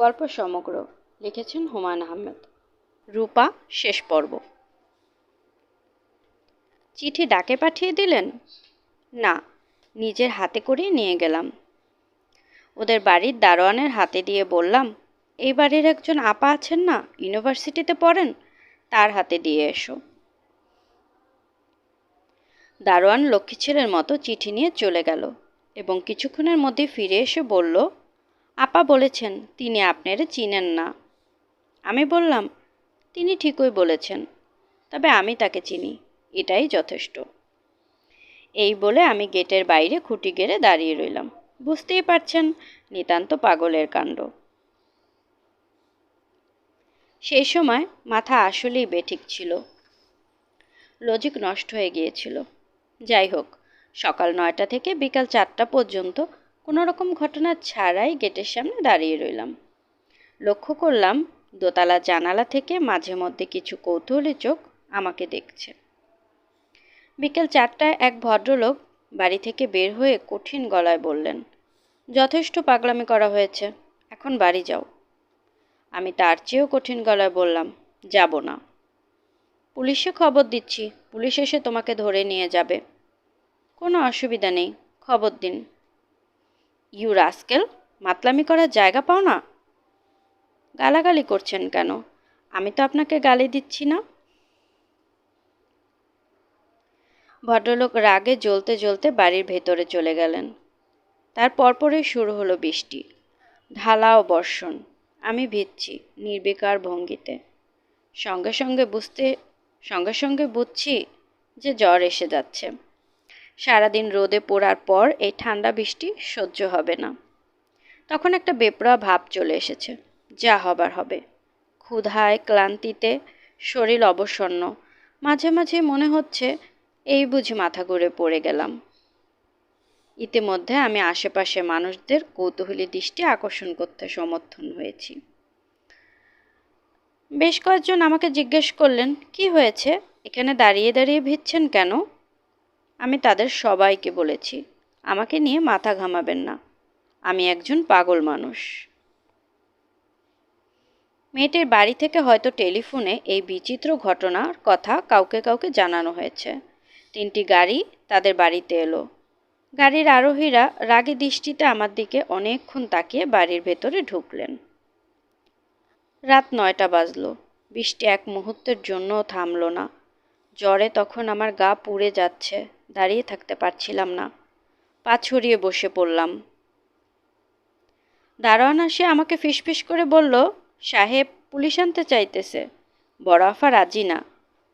গল্প সমগ্র লিখেছেন হুমায়ুন আহমেদ। রূপা, শেষ পর্ব। চিঠি ডাকে পাঠিয়ে দিলেন? না, নিজের হাতে করেই নিয়ে গেলাম। ওদের বাড়ির দারোয়ানের হাতে দিয়ে বললাম এই বাড়ির একজন আপা আছেন না? ইউনিভার্সিটিতে পড়েন? তার হাতে দিয়ে এসো। দারোয়ান লক্ষ্মী ছেলের মতো চিঠি নিয়ে চলে গেল এবং কিছুক্ষণের মধ্যে ফিরে এসে বলল আপা বলেছেন, তিনি আপনারে চিনেন না। আমি বললাম, তিনি ঠিকই বলেছেন, তবে আমি তাকে চিনি, এটাই যথেষ্ট। এই বলে আমি গেটের বাইরে খুঁটি গেড়ে দাঁড়িয়ে রইলাম। বুঝতেই পারছেন, নিতান্ত পাগলের কাণ্ড। সেই সময় মাথা আসলেই বেঠিক ছিল। লজিক নষ্ট হয়ে গিয়েছিল। যাই হোক, সকাল নয়টা থেকে বিকাল চারটা পর্যন্ত কোনো রকম ঘটনা ছাড়াই গেটের সামনে দাঁড়িয়ে রইলাম। লক্ষ্য করলাম, দোতলা জানালা থেকে মাঝে মধ্যে কিছু কৌতূহলী চোখ আমাকে দেখছে। বিকেল চারটায় এক ভদ্রলোক বাড়ি থেকে বের হয়ে কঠিন গলায় বললেন, যথেষ্ট পাগলামি করা হয়েছে, এখন বাড়ি যাও। আমি তার চেয়েও কঠিন গলায় বললাম, যাব না। পুলিশে খবর দিচ্ছি, পুলিশ এসে তোমাকে ধরে নিয়ে যাবে। কোনো অসুবিধা নেই, খবর দিন। ইউ রাস্কেল মাতলামি করার জায়গা পাও না? গালাগালি করছেন কেন? আমি তো আপনাকে গালি দিচ্ছি না। ভদ্রলোক রাগে জ্বলতে জ্বলতে বাড়ির ভেতরে চলে গেলেন। তার পরপরই শুরু হলো বৃষ্টি। ঢালা ও বর্ষণ। আমি ভিজছি নির্বিকার ভঙ্গিতে। সঙ্গে সঙ্গে বুঝতে, সঙ্গে সঙ্গে বুঝছি যে জ্বর এসে যাচ্ছে। সারাদিন রোদে পোড়ার পর এই ঠান্ডা বৃষ্টি সহ্য হবে না। তখন একটা বেপরা ভাব চলে এসেছে, যা হবার হবে। ক্ষুধায়, ক্লান্তিতে, শরীর অবসন্ন। মাঝে মাঝে মনে হচ্ছে, এই বুঝি মাথা ঘুরে পড়ে গেলাম। ইতিমধ্যে আমি আশেপাশে মানুষদের কৌতূহলী দৃষ্টি আকর্ষণ করতে সমর্থন হয়েছি। বেশ কয়েকজন আমাকে জিজ্ঞেস করলেন, কি হয়েছে? এখানে দাঁড়িয়ে দাঁড়িয়ে ভিজছেন কেন? আমি তাদের সবাইকে বলেছি, আমাকে নিয়ে মাথা ঘামাবেন না। আমি একজন পাগল মানুষ। মেয়েটির বাড়ি থেকে হয়তো টেলিফোনে এই বিচিত্র ঘটনার কথা কাউকে কাউকে জানানো হয়েছে। তিনটি গাড়ি তাদের বাড়িতে এলো। গাড়ির আরোহীরা রাগী দৃষ্টিতে আমার দিকে অনেকক্ষণ তাকিয়ে বাড়ির ভেতরে ঢুকলেন। রাত নয়টা বাজলো। বৃষ্টি এক মুহূর্তের জন্যও থামলো না। জ্বরে তখন আমার গা পুড়ে যাচ্ছে। দাঁড়িয়ে থাকতে পারছিলাম না। পা ছড়িয়ে বসে পড়লাম। দারোয়ান আসে আমাকে ফিসফিস করে বলল, সাহেব, পুলিশ আনতে চাইতেছে। বড়াফা রাজি না।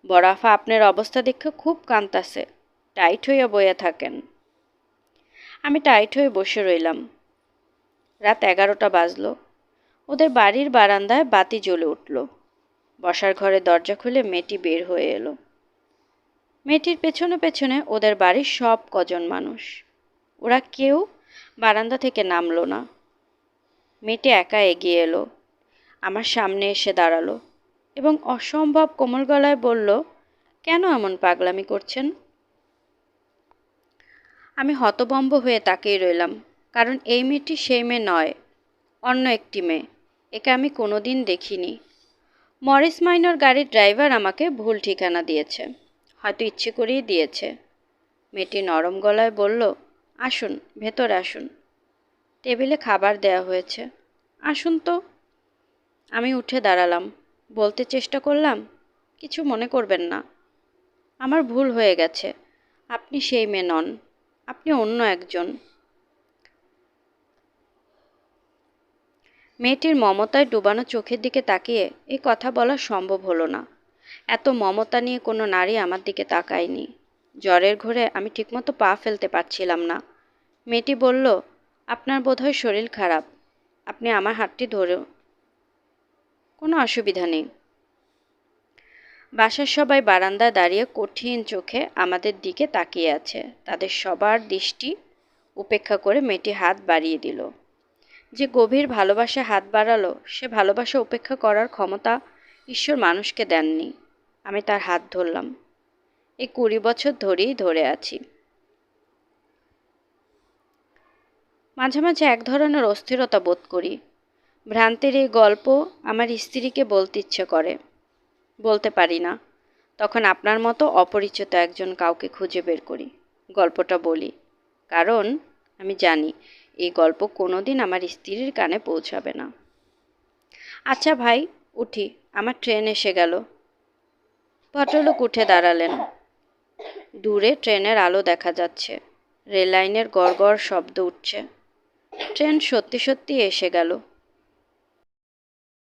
বড়াফা আপনার অবস্থা দেখে খুব কান্তাছে। টাইট হইয়া বইয়া থাকেন। আমি টাইট হয়ে বসে রইলাম। রাত এগারোটা বাজলো। ওদের বাড়ির বারান্দায় বাতি জ্বলে উঠল। বসার ঘরে দরজা খুলে মেয়েটি বের হয়ে এলো। মেয়েটির পেছনে পেছনে ওদের বাড়ির সব কজন মানুষ। ওরা কেউ বারান্দা থেকে নামলো না। মেয়েটি একা এগিয়ে এলো, আমার সামনে এসে দাঁড়াল এবং অসম্ভব কোমল গলায় বলল, কেন এমন পাগলামি করছেন? আমি হতবম্ব হয়ে তাকিয়ে রইলাম, কারণ এই মেয়েটি সেই মেয়ে নয়, অন্য একটি মেয়ে, একে আমি কোনো দিন দেখিনি। মরিস মাইনর গাড়ির ড্রাইভার আমাকে ভুল ঠিকানা দিয়েছে। হয়তো ইচ্ছে করেই দিয়েছে। মেয়েটি নরম গলায় বলল, আসুন, ভেতরে আসুন। টেবিলে খাবার দেয়া হয়েছে। আসুন তো। আমি উঠে দাঁড়ালাম। বলতে চেষ্টা করলাম, কিছু মনে করবেন না। আমার ভুল হয়ে গেছে। আপনি সেই মেয়ে নন। আপনি অন্য একজন। মেয়েটির মমতায় ডুবানো চোখের দিকে তাকিয়ে এই কথা বলা সম্ভব হলো না। এত মমতা নিয়ে কোনো নারী আমার দিকে তাকায়নি। জ্বরের ঘরে আমি ঠিকমতো পা ফেলতে পারছিলাম না। মেয়েটি বলল, আপনার বোধহয় শরীর খারাপ। আপনি আমার হাতটি ধরে কোনো অসুবিধা নেই। বাসার সবাই বারান্দায় দাঁড়িয়ে কঠিন চোখে আমাদের দিকে তাকিয়ে আছে। তাদের সবার দৃষ্টি উপেক্ষা করে মেয়েটি হাত বাড়িয়ে দিল। যে গভীর ভালোবাসা হাত বাড়ালো, সে ভালোবাসা উপেক্ষা করার ক্ষমতা ঈশ্বর মানুষকে দেননি। আমি তার হাত ধরলাম। এই কুড়ি বছর ধরেই ধরে আছি। মাঝে মাঝে এক ধরনের অস্থিরতা বোধ করি। ভ্রান্তির এই গল্প আমার স্ত্রীকে বলতে ইচ্ছে করে। বলতে পারি না। তখন আপনার মতো অপরিচিত একজন কাউকে খুঁজে বের করি। গল্পটা বলি। কারণ আমি জানি, এই গল্প কোনো দিন আমার স্ত্রীর কানে পৌঁছাবে না। আচ্ছা ভাই, উঠি। আমার ট্রেন এসে গেল। ভদ্রলোক উঠে দাঁড়ালেন। দূরে ট্রেনের আলো দেখা যাচ্ছে। রেল লাইনের গড় শব্দ উঠছে। ট্রেন সত্যি সত্যি এসে গেল।